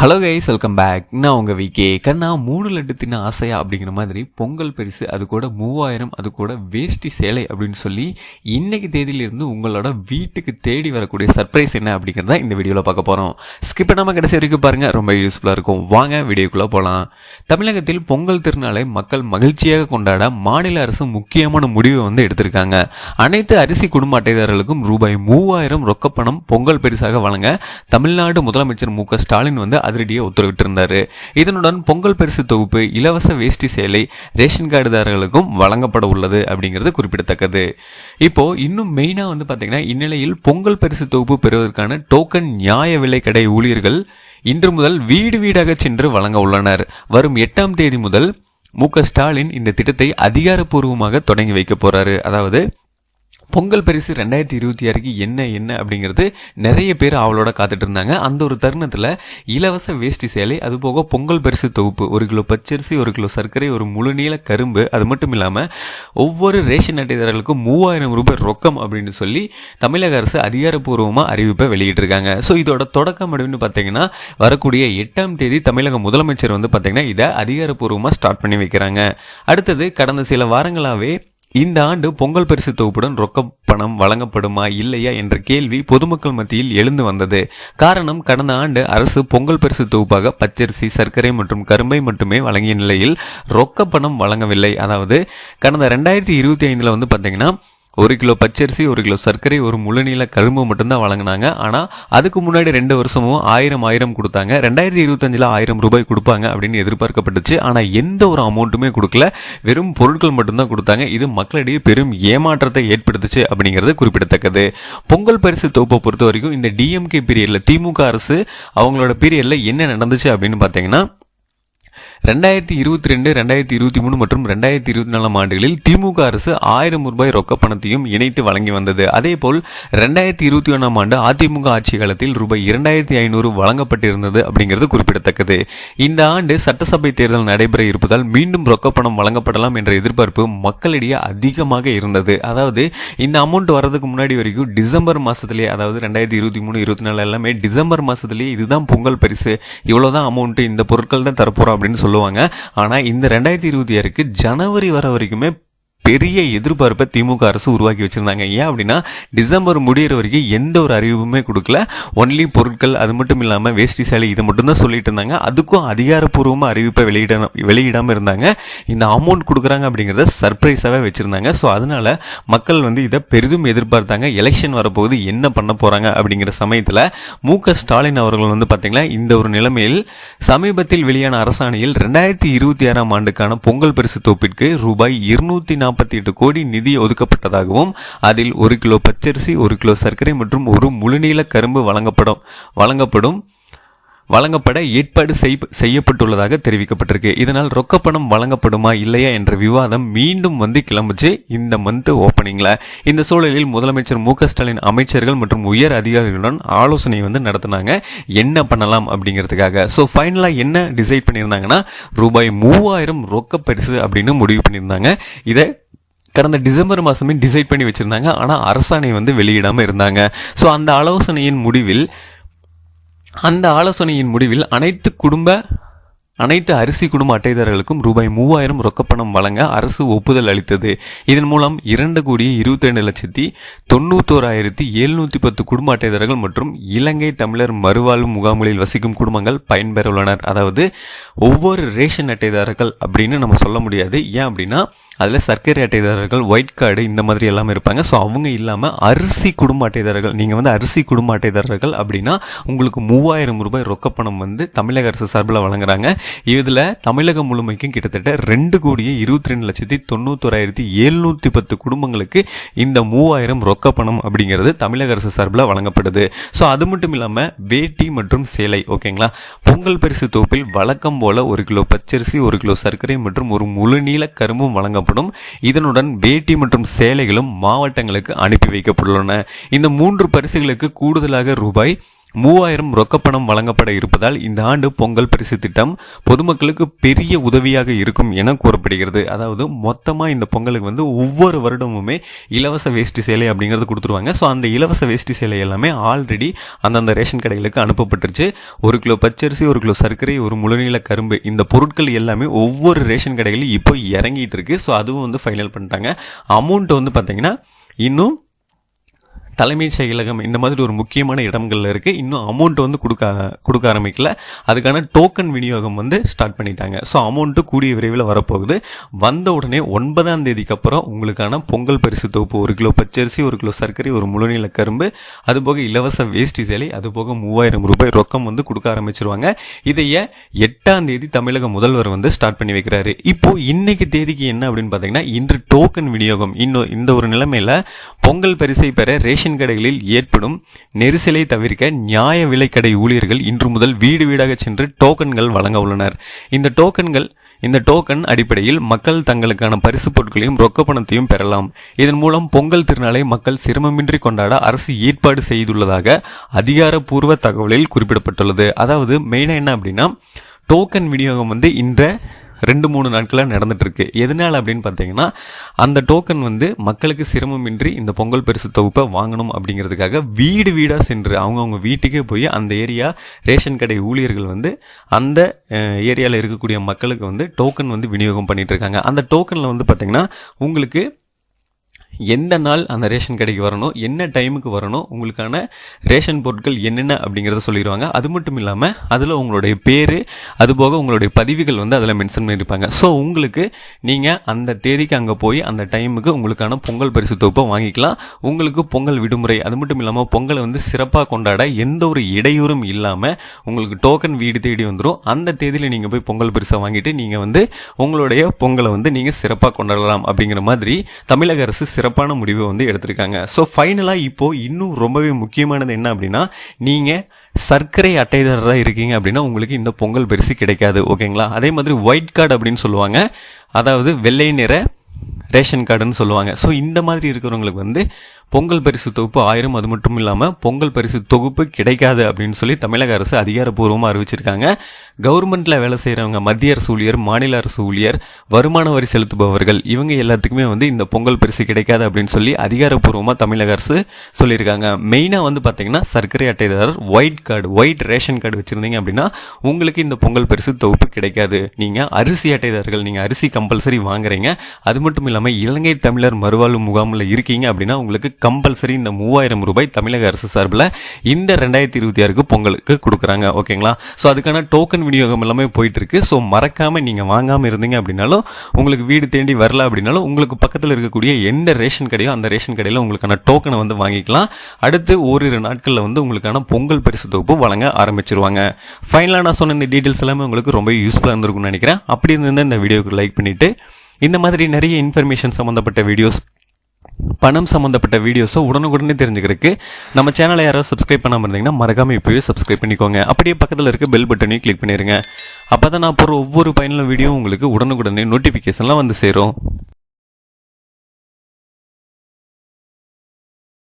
Hello guys welcome back நான் உங்கள் VK கண்ணா மூணு லட்டு தின்ன ஆசையா அப்படிங்கிற மாதிரி பொங்கல் பரிசு அது கூட மூவாயிரம் அது கூட வேஷ்டி சேலை அப்படின்னு சொல்லி இன்னைக்கு தேதியிலிருந்து உங்களோட வீட்டுக்கு தேடி வரக்கூடிய சர்ப்ரைஸ் என்ன அப்படிங்கிறத இந்த வீடியோவில் பார்க்க போகிறோம் ஸ்கிப் பண்ணாமல் கடைசி வரைக்கும் பாருங்கள் ரொம்ப யூஸ்ஃபுல்லாக இருக்கும். வாங்க வீடியோக்குள்ளே போகலாம் தமிழகத்தில் பொங்கல் திருநாளை மக்கள் மகிழ்ச்சியாக கொண்டாட மாநில அரசு முக்கியமான முடிவை வந்து எடுத்திருக்காங்க. அனைத்து அரிசி குடும்ப அட்டைதாரர்களுக்கும் ரூபாய் மூவாயிரம் ரொக்கப்பணம் பொங்கல் பரிசாக வழங்க தமிழ்நாடு முதலமைச்சர் மு ஸ்டாலின் வந்து அதிரடியாக உத்தரவிட்டிருந்தார். இதனுடன் பொங்கல் பரிசு தொகுப்பு இலவச வேஷ்டி சேலை ரேஷன் கார்டுதாரர்களுக்கும் வழங்கப்பட உள்ளது அப்படிங்கிறது குறிப்பிடத்தக்கது. இப்போ இன்னும் மெயினாக வந்து பார்த்தீங்கன்னா இந்நிலையில் பொங்கல் பரிசு தொகுப்பு பெறுவதற்கான டோக்கன் நியாய விலை கடை ஊழியர்கள் இன்று முதல் வீடு வீடாக சென்று வழங்க உள்ளனர். வரும் எட்டாம் தேதி முதல் மு க ஸ்டாலின் இந்த திட்டத்தை அதிகாரப்பூர்வமாக தொடங்கி வைக்க போறாரு. அதாவது பொங்கல் பரிசு ரெண்டாயிரத்தி இருபத்தி ஆறுக்கு என்ன என்ன அப்படிங்கிறது நிறைய பேர் அவளோட காத்துட்டு இருந்தாங்க அந்த ஒரு தருணத்தில் இலவச வேஷ்டி சேலை அது போக பொங்கல் பரிசு தொகுப்பு ஒரு கிலோ பச்சரிசி ஒரு கிலோ சர்க்கரை ஒரு முழுநீள கரும்பு அது மட்டும் இல்லாமல் ஒவ்வொரு ரேஷன் அட்டைதாரர்களுக்கும் மூவாயிரம் ரூபாய் ரொக்கம் அப்படின்னு சொல்லி தமிழக அரசு அதிகாரப்பூர்வமாக அறிவிப்பை வெளியிட்டிருக்காங்க. ஸோ இதோட தொடக்கம் அப்படின்னு பார்த்தீங்கன்னா வரக்கூடிய எட்டாம் தேதி தமிழக முதலமைச்சர் வந்து பார்த்தீங்கன்னா இதை அதிகாரப்பூர்வமாக ஸ்டார்ட் பண்ணி வைக்கிறாங்க. அடுத்தது கடந்த சில வாரங்களாகவே இந்த ஆண்டு பொங்கல் பரிசு தொகுப்புடன் ரொக்க பணம் வழங்கப்படுமா இல்லையா என்ற கேள்வி பொதுமக்கள் மத்தியில் எழுந்து வந்தது. காரணம் கடந்த ஆண்டு அரசு பொங்கல் பரிசு தொகுப்பாக பச்சரிசி சர்க்கரை மற்றும் கரும்பை மட்டுமே வழங்கிய நிலையில் ரொக்க பணம் வழங்கவில்லை. அதாவது கடந்த ரெண்டாயிரத்தி இருபத்தி ஐந்தில் வந்து பார்த்தீங்கன்னா ஒரு கிலோ பச்சரிசி ஒரு கிலோ சர்க்கரை ஒரு முழுநீள கரும்பு மட்டும்தான் வழங்கினாங்க. ஆனால் அதுக்கு முன்னாடி ரெண்டு வருஷமும் ஆயிரம் ஆயிரம் கொடுத்தாங்க. ரெண்டாயிரத்தி இருபத்தஞ்சில் ஆயிரம் ரூபாய் கொடுப்பாங்க அப்படின்னு எதிர்பார்க்கப்பட்டுச்சு. ஆனால் எந்த ஒரு அமௌண்ட்டுமே கொடுக்கல. வெறும் பொருட்கள் மட்டும்தான் கொடுத்தாங்க. இது மக்களிடையே பெரும் ஏமாற்றத்தை ஏற்படுத்துச்சு அப்படிங்கிறது குறிப்பிடத்தக்கது. பொங்கல் பரிசு தொகுப்பை பொறுத்த வரைக்கும் இந்த டிஎம்கே பீரியடில் திமுக அரசு அவங்களோட பீரியடில் என்ன நடந்துச்சு அப்படின்னு பார்த்தீங்கன்னா ரெண்டாயிரத்தி இருபத்தி ரெண்டு ரெண்டாயிரத்தி இருபத்தி மூணு மற்றும் ரெண்டாயிரத்தி இருபத்தி நாலாம் ஆண்டுகளில் திமுக அரசு ஆயிரம் ரூபாய் ரொக்க பணத்தையும் இணைத்து வழங்கி வந்தது. அதேபோல் ரெண்டாயிரத்தி இருபத்தி ஒன்றாம் ஆண்டு அதிமுக ஆட்சி காலத்தில் ரூபாய் இரண்டாயிரத்தி ஐநூறு வழங்கப்பட்டிருந்தது அப்படிங்கிறது குறிப்பிடத்தக்கது. இந்த ஆண்டு சட்டசபை தேர்தல் நடைபெற இருப்பதால் மீண்டும் ரொக்க பணம் வழங்கப்படலாம் என்ற எதிர்பார்ப்பு மக்களிடையே அதிகமாக இருந்தது. அதாவது இந்த அமௌண்ட் வரதுக்கு முன்னாடி வரைக்கும் டிசம்பர் மாசத்திலேயே அதாவது ரெண்டாயிரத்தி இருபத்தி மூணு இருபத்தி நாலு எல்லாமே டிசம்பர் மாசத்திலேயே இதுதான் பொங்கல் பரிசு. இவ்வளவுதான் அமௌண்ட் இந்த பொருட்கள் தான் தரப்போறோம் அப்படின்னு சொல்லுவாங்க. ஆனால் இந்த ரெண்டாயிரத்தி இருபத்தி ஆறுக்கு ஜனவரி வர வரைக்குமே பெரிய எதிர்பார்ப்பை திமுக அரசு உருவாக்கி வச்சிருந்தாங்க. ஏன் அப்படின்னா டிசம்பர் முடிகிற வரைக்கும் எந்த ஒரு அறிவிப்புமே கொடுக்கல. ஒன்லி பொருட்கள் அது மட்டும் இல்லாமல் வேஷ்டி சேலை இதை மட்டும் தான் சொல்லிட்டு இருந்தாங்க. அதுக்கும் அதிகாரப்பூர்வமாக அறிவிப்பை வெளியிட வெளியிடாமல் இருந்தாங்க. இந்த அமௌண்ட் கொடுக்குறாங்க அப்படிங்கிறத சர்ப்ரைஸாகவே வச்சுருந்தாங்க. ஸோ அதனால் மக்கள் வந்து இதை பெரிதும் எதிர்பார்த்தாங்க. எலெக்ஷன் வரப்போகுது என்ன பண்ண போகிறாங்க அப்படிங்கிற சமயத்தில் மு க ஸ்டாலின் அவர்கள் வந்து பார்த்திங்கன்னா இந்த ஒரு நிலைமையில் சமீபத்தில் வெளியான அரசாணையில் ரெண்டாயிரத்தி இருபத்தி ஆறாம் ஆண்டுக்கான பொங்கல் பரிசு தொப்பிற்கு ரூபாய் இருநூத்தி நாற்பத்தி எட்டு கோடி நிதி ஒதுக்கப்பட்டதாகவும் அதில் ஒரு கிலோ பச்சரிசி ஒரு கிலோ சர்க்கரை மற்றும் ஒரு முழுநீள கரும்பு வழங்கப்படும் வழங்கப்படும். வழங்கப்பட ஏற்பாடு செய்யப்பட்டுள்ளதாக தெரிவிக்கப்பட்டிருக்கு. இதனால் ரொக்கப்பணம் வழங்கப்படுமா இல்லையா என்ற விவாதம் மீண்டும் வந்து கிளம்புச்சு இந்த மந்த் ஓப்பனிங்ல. இந்த சூழலில் முதலமைச்சர் மு ஸ்டாலின் அமைச்சர்கள் மற்றும் உயர் அதிகாரிகளுடன் ஆலோசனை வந்து நடத்தினாங்க. என்ன பண்ணலாம் அப்படிங்கிறதுக்காக. ஸோ ஃபைனலாக என்ன டிசைட் பண்ணியிருந்தாங்கன்னா ரூபாய் மூவாயிரம் ரொக்க பரிசு அப்படின்னு முடிவு பண்ணியிருந்தாங்க. இதை கடந்த டிசம்பர் மாதமே டிசைட் பண்ணி வச்சுருந்தாங்க. ஆனால் அரசாணை வந்து வெளியிடாமல் இருந்தாங்க. ஸோ அந்த ஆலோசனையின் முடிவில் அந்த ஆலோசனையின் முடிவில் அனைத்து குடும்ப அனைத்து அரிசி குடும்ப அட்டைதாரர்களுக்கும் ரூபாய் மூவாயிரம் ரொக்கப்பணம் வழங்க அரசு ஒப்புதல் அளித்தது. இதன் மூலம் இரண்டு கோடியே இருபத்தி ரெண்டு லட்சத்தி தொண்ணூத்தோராயிரத்தி எழுநூத்தி பத்து குடும்ப அட்டைதாரர்கள் மற்றும் இலங்கை தமிழர் மறுவாழ்வு முகாம்களில் வசிக்கும் குடும்பங்கள் பயன்பெற உள்ளனர் அதாவது ஒவ்வொரு ரேஷன் அட்டைதாரர்கள் அப்படின்னு நம்ம சொல்ல முடியாது. ஏன் அப்படின்னா அதில் சர்க்கரை அட்டைதாரர்கள் ஒயிட் கார்டு இந்த மாதிரி எல்லாமே இருப்பாங்க. ஸோ அவங்க இல்லாமல் அரிசி குடும்ப அட்டைதாரர்கள் நீங்கள் வந்து அரிசி குடும்ப அட்டைதாரர்கள் அப்படின்னா உங்களுக்கு மூவாயிரம் ரூபாய் ரொக்கப்பணம் வந்து தமிழக அரசு சார்பில் வழங்குறாங்க. இதில் தமிழகம் முழுமைக்கும் கிட்டத்தட்ட ரெண்டு கோடியே இருபத்தி ரெண்டு லட்சத்தி தொண்ணூத்தோராயிரத்தி எழுநூற்றி பத்து குடும்பங்களுக்கு இந்த மூவாயிரம் ரொக்க பணம் அப்படிங்கிறது தமிழக அரசு சார்பில் வழங்கப்படுது. ஸோ அது மட்டும் இல்லாமல் வேட்டி மற்றும் சேலை ஓகேங்களா? பொங்கல் பரிசு தொகுப்பில் வழக்கம் போல ஒரு கிலோ பச்சரிசி ஒரு கிலோ சர்க்கரை மற்றும் ஒரு முழு நீள கரும்பும் வழங்கப்படும். இதனுடன் வேட்டி மற்றும் சேலைகளும் மாவட்டங்களுக்கு அனுப்பி வைக்கப்பட்டுள்ளன. இந்த மூன்று பரிசுகளுக்கு கூடுதலாக ரூபாய் மூவாயிரம் ரொக்கப்பணம் வழங்கப்பட இருப்பதால் இந்த ஆண்டு பொங்கல் பரிசு திட்டம் பொதுமக்களுக்கு பெரிய உதவியாக இருக்கும் என கூறப்படுகிறது. அதாவது மொத்தமாக இந்த பொங்கலுக்கு வந்து ஒவ்வொரு வருடமுமே இலவச வேஷ்டி சேலை அப்படிங்கிறது கொடுத்துருவாங்க. ஸோ அந்த இலவச வேஷ்டி சேலை எல்லாமே ஆல்ரெடி அந்தந்த ரேஷன் கடைகளுக்கு அனுப்பப்பட்டுருச்சு. ஒரு கிலோ பச்சரிசி ஒரு கிலோ சர்க்கரை ஒரு முழுநீள கரும்பு இந்த பொருட்கள் எல்லாமே ஒவ்வொரு ரேஷன் கடைகளிலும் இப்போ இறங்கிட்டு இருக்கு. ஸோ அதுவும் வந்து ஃபைனல் பண்ணிட்டாங்க. அமௌண்ட் வந்து பார்த்தீங்கன்னா இன்னும் தலைமைச் செயலகம் இந்த மாதிரி ஒரு முக்கியமான இடங்கள்ல இருக்குது இன்னும் அமௌண்ட் வந்து கொடுக்க கொடுக்க ஆரம்பிக்கல. அதுக்கான டோக்கன் விநியோகம் வந்து ஸ்டார்ட் பண்ணிட்டாங்க. ஸோ அமௌண்ட்டு கூடிய விரைவில் வரப்போகுது. வந்த உடனே ஒன்பதாம் தேதிக்கு அப்புறம் உங்களுக்கான பொங்கல் பரிசு தொகுப்பு ஒரு கிலோ பச்சரிசி ஒரு கிலோ சர்க்கரை ஒரு முழுநீள கரும்பு அதுபோக இலவச வேஷ்டி சேலை அதுபோக மூவாயிரம் ரூபாய் ரொக்கம் வந்து கொடுக்க ஆரம்பிச்சிருவாங்க. இதையே எட்டாம் தேதி தமிழக முதல்வர் வந்து ஸ்டார்ட் பண்ணி வைக்கிறாரு. இப்போ இன்னைக்கு தேதிக்கு என்ன அப்படின்னு பார்த்தீங்கன்னா இன்று டோக்கன் விநியோகம் இன்னும் இந்த ஒரு நிலைமையில் பொங்கல் பரிசை பெற ரேஷன் கடைகளில் ஏற்படும் நெரிசலை தவிர்க்க நியாய விலைக்கடை ஊழியர்கள் இன்று முதல் வீடு வீடாக சென்று டோக்கன்கள் வழங்க உள்ளனர். இந்த டோக்கன்கள் இந்த டோக்கன் அடிப்படையில் மக்கள் தங்களுக்கான பரிசு பொருட்களையும் ரொக்க பணத்தையும் பெறலாம். இதன் மூலம் பொங்கல் திருநாளை மக்கள் சிரமமின்றி கொண்டாட அரசு ஏற்பாடு செய்துள்ளதாக அதிகாரப்பூர்வ தகவலில் குறிப்பிடப்பட்டுள்ளது. அதாவது மெயினாக என்ன அப்படின்னா டோக்கன் விநியோகம் வந்து இந்த ரெண்டு மூணு நாட்களாக நடந்துகிட்ருக்கு எதனால் அப்படின்னு பார்த்தீங்கன்னா அந்த டோக்கன் வந்து மக்களுக்கு சிரமமின்றி இந்த பொங்கல் பரிசு தொகுப்பை வாங்கணும் அப்படிங்கிறதுக்காக வீடு வீடாக சென்று அவங்கவுங்க வீட்டுக்கே போய் அந்த ஏரியா ரேஷன் கடை ஊழியர்கள் வந்து அந்த ஏரியாவில் இருக்கக்கூடிய மக்களுக்கு வந்து டோக்கன் வந்து விநியோகம் பண்ணிகிட்டு இருக்காங்க அந்த டோக்கனில் வந்து பார்த்திங்கன்னா உங்களுக்கு எந்த நாள் அந்த ரேஷன் கடைக்கு வரணும் என்ன டைமுக்கு வரணும் உங்களுக்கான ரேஷன் பொருட்கள் என்னென்ன அப்படிங்கிறத சொல்லிடுவாங்க. அது மட்டும் இல்லாமல் அதில் உங்களுடைய பேர் அதுபோக உங்களுடைய பதிவுகள் வந்து அதில் மென்ஷன் பண்ணியிருப்பாங்க. ஸோ உங்களுக்கு நீங்கள் அந்த தேதிக்கு அங்கே போய் அந்த டைமுக்கு உங்களுக்கான பொங்கல் பரிசு தொகுப்பை வாங்கிக்கலாம். உங்களுக்கு பொங்கல் விடுமுறை அது மட்டும் இல்லாமல் பொங்கலை வந்து சிறப்பாக கொண்டாட எந்த ஒரு இடையூறும் இல்லாமல் உங்களுக்கு டோக்கன் வீடு தேடி வந்துடும் அந்த தேதியில் நீங்கள் போய் பொங்கல் பரிசை வாங்கிட்டு நீங்கள் வந்து உங்களுடைய பொங்கலை வந்து நீங்கள் சிறப்பாக கொண்டாடலாம் அப்படிங்கிற மாதிரி தமிழக அரசு சிறப்பான முடிவை வந்து எடுத்திருக்காங்க. ஸோ ஃபைனலாக இப்போது இன்னும் ரொம்பவே முக்கியமானது என்ன அப்படின்னா நீங்கள் சர்க்கரை அட்டைதாரராக இருக்கீங்க அப்படின்னா உங்களுக்கு இந்த பொங்கல் பரிசு கிடைக்காது ஓகேங்களா? அதே மாதிரி ஒயிட் கார்டு அப்படின்னு சொல்லுவாங்க. அதாவது வெள்ளை நிற ரேஷன் கார்டுன்னு சொல்லுவாங்க. ஸோ இந்த மாதிரி இருக்கிறவங்களுக்கு வந்து பொங்கல் பரிசு தொகுப்பு ஆயிரம் அது மட்டும் இல்லாமல் பொங்கல் பரிசு தொகுப்பு கிடைக்காது அப்படின்னு சொல்லி தமிழக அரசு அதிகாரப்பூர்வமாக அறிவிச்சிருக்காங்க. கவர்மெண்ட்டில் வேலை செய்கிறவங்க மத்திய அரசு ஊழியர் மாநில அரசு ஊழியர் வருமான வரி செலுத்துபவர்கள் இவங்க எல்லாத்துக்குமே வந்து இந்த பொங்கல் பரிசு கிடைக்காது அப்படின்னு சொல்லி அதிகாரப்பூர்வமாக தமிழக அரசு சொல்லியிருக்காங்க. மெயினாக வந்து பார்த்திங்கன்னா சர்க்கரை அட்டைதாரர் white card white ration card வச்சுருந்தீங்க அப்படின்னா உங்களுக்கு இந்த பொங்கல் பரிசு தொகுப்பு கிடைக்காது. நீங்கள் அரிசி அட்டைதாரர்கள் நீங்கள் அரிசி கம்பல்சரி வாங்குறீங்க. அது மட்டும் இல்லாமல் இலங்கை தமிழர் மறுவாழ்வு முகாமில் இருக்கீங்க அப்படின்னா உங்களுக்கு கம்பல்சரி இந்த மூவாயிரம் ரூபாய் தமிழக அரசு சார்பில் இந்த ரெண்டாயிரத்தி இருபத்தி ஆறுக்கு பொங்கலுக்கு கொடுக்குறாங்க ஓகேங்களா? ஸோ அதுக்கான டோக்கன் விநியோகம் எல்லாமே போயிட்டு இருக்கு ஸோ மறக்காம நீங்கள் வாங்காமல் இருந்தீங்க அப்படின்னாலும் உங்களுக்கு வீடு தேடி வரல அப்படின்னாலும் உங்களுக்கு பக்கத்தில் இருக்கக்கூடிய எந்த ரேஷன் கடையோ அந்த ரேஷன் கடையில் உங்களுக்கான டோக்கனை வந்து வாங்கிக்கலாம். அடுத்து ஓரிரு நாட்களில் வந்து உங்களுக்கான பொங்கல் பரிசு தொகுப்பு வழங்க ஆரம்பிச்சிருவாங்க. ஃபைனலாக நான் சொன்ன இந்த டீட்டெயில்ஸ் எல்லாமே உங்களுக்கு ரொம்ப யூஸ்ஃபுல்லாக இருந்திருக்கும்னு நினைக்கிறேன். அப்படி இருந்தால் இந்த வீடியோக்கு லைக் பண்ணிவிட்டு இந்த மாதிரி நிறைய இன்ஃபர்மேஷன் சம்மந்தப்பட்ட வீடியோஸ் பணம் சம்மந்தப்பட்ட வீடியோஸை உடனுக்குடனே தெரிஞ்சுக்கிறதுக்கு நம்ம சேனலை யாராவது சப்ஸ்கிரைப் பண்ணாமல் இருந்தீங்கன்னா மறக்காமல் இப்போயே சப்ஸ்கிரைப் பண்ணிக்கோங்க. அப்படியே பக்கத்தில் இருக்க பெல் பட்டனையும் கிளிக் பண்ணிடுங்க அப்போ தான் நான் போகிற ஒவ்வொரு பயனுள்ள வீடியோ உங்களுக்கு உடனுக்குடனே நோட்டிஃபிகேஷன்லாம் வந்து சேரும்.